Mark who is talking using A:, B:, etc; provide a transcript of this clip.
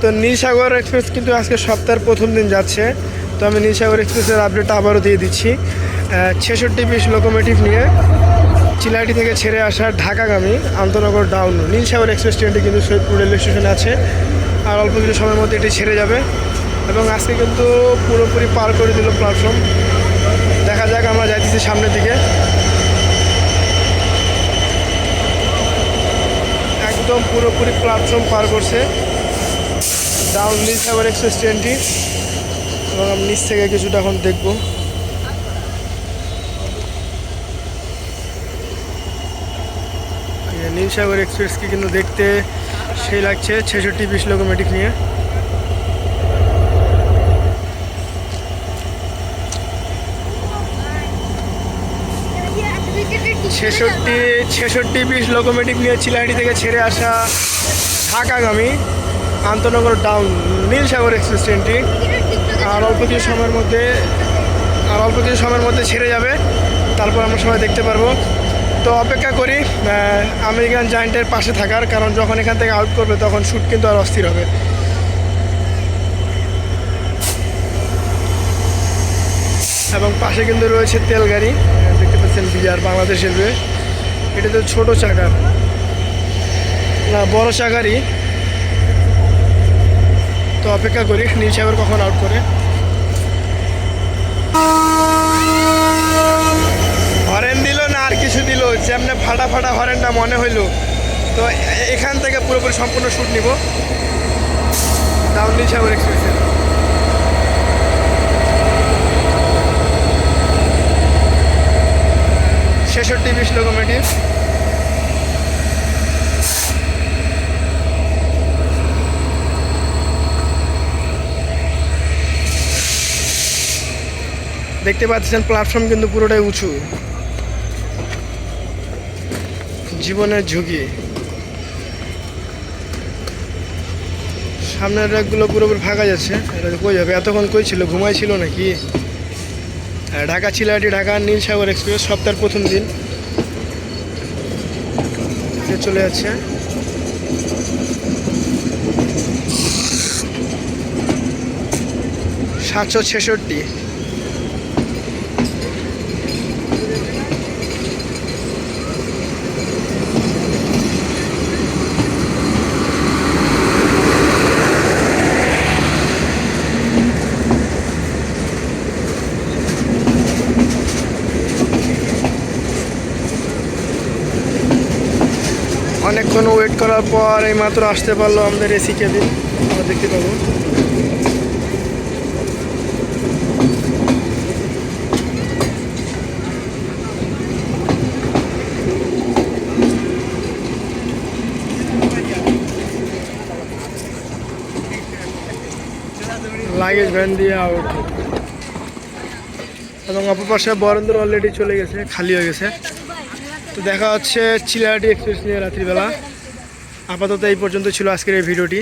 A: তো নীলসাগর এক্সপ্রেস কিন্তু আজকে সপ্তাহের প্রথম দিন যাচ্ছে। তো আমি নীলসাগর এক্সপ্রেসের আপডেটটা আবারও দিয়ে দিচ্ছি। ছেষট্টি পিস লোকোমেটিভ নিয়ে চিলাহাটি থেকে ছেড়ে আসা ঢাকাগামী আন্তনগর ডাউন নীলসাগর এক্সপ্রেস ট্রেনটি কিন্তু সৈয়দপুর রেলওয়ে স্টেশনে আছে। আর অল্প কিছু সময়ের মধ্যে এটি ছেড়ে যাবে। এবং আজকে কিন্তু পুরোপুরি পার করে দিল প্ল্যাটফর্ম দেখা যাক, আমরা যাইতেছি সামনের দিকে। একদম পুরোপুরি প্ল্যাটফর্ম পার করছে। ডাউন নীলসাগর এক্সপ্রেস ট্রেনটি এবং আমি নিচ থেকে কিছুটা এখন দেখব। এই নীলসাগর এক্সপ্রেসকে কিন্তু দেখতে সেই লাগছে, ছেষট্টি বিশ লোকোমেটিক নিয়ে। ছেষট্টি ছেষট্টি বিশ লোকোমেটিক নিয়ে চিলাহাটি থেকে ছেড়ে আসা ঢাকাগামী। আন্তনগর ডাউন নীলসাগর এক্সপ্রেস ট্রেনটি আর অল্প কিছু সময়ের মধ্যে, আর অল্প কিছু সময়ের মধ্যে ছেড়ে যাবে। তারপর আমরা সবাই দেখতে পারব। তো অপেক্ষা করি আমেরিকান জায়েন্টের পাশে থাকার, কারণ যখন এখান থেকে আউট করবে, তখন শ্যুট কিন্তু আর অস্থির হবে। এবং পাশে কিন্তু রয়েছে তেল গাড়ি। দেখতে পাচ্ছেন বিজার বাংলাদেশ রেলওয়ে। এটা তো ছোটো চাকার, না, বড় চাকারই তো অপেক্ষা করি, নীল সাগর কখন আউট করে। হরেন দিল না, আর কিছু দিল। যেমনে ফাটা ফাটা হরেনটা মনে হইল। তো এখান থেকে পুরোপুরি সম্পূর্ণ শ্যুট নিব। নীল সাগর এক্সপ্রেসের ছেষট্টি বিশ লোকোমেটিভ দেখতে পাচ্ছেন প্ল্যাটফর্ম কিন্তু পুরোটাই উঁচু। জীবনের ঝুঁকি। সামনের র্যাকগুলো পুরোপুরি ফাঁকা যাচ্ছে। এটা কই যাবে এতক্ষণ কই ছিল? ঘুমাই ছিল নাকি? হ্যাঁ, ঢাকা চিলাহাটি ঢাকা নীল সাগর এক্সপ্রেস সপ্তাহের প্রথম দিন। চলে যাচ্ছে। সাতশো ছেষট্টি। অনেকক্ষণ ওয়েট করার পর এই মাত্র আসতে পারল আমাদের এসি কেবিন আমরা দেখতে পাবো। লাগেজ ভ্যান দিয়ে আউট এবং অপর পাশে বরেন্দ্র অলরেডি চলে গেছে, খালি হয়ে গেছে। তো দেখা হচ্ছে চিলাহাটি এক্সপ্রেস নিয়ে রাত্রিবেলা। আপাতত এই পর্যন্ত ছিল আজকের এই ভিডিওটি।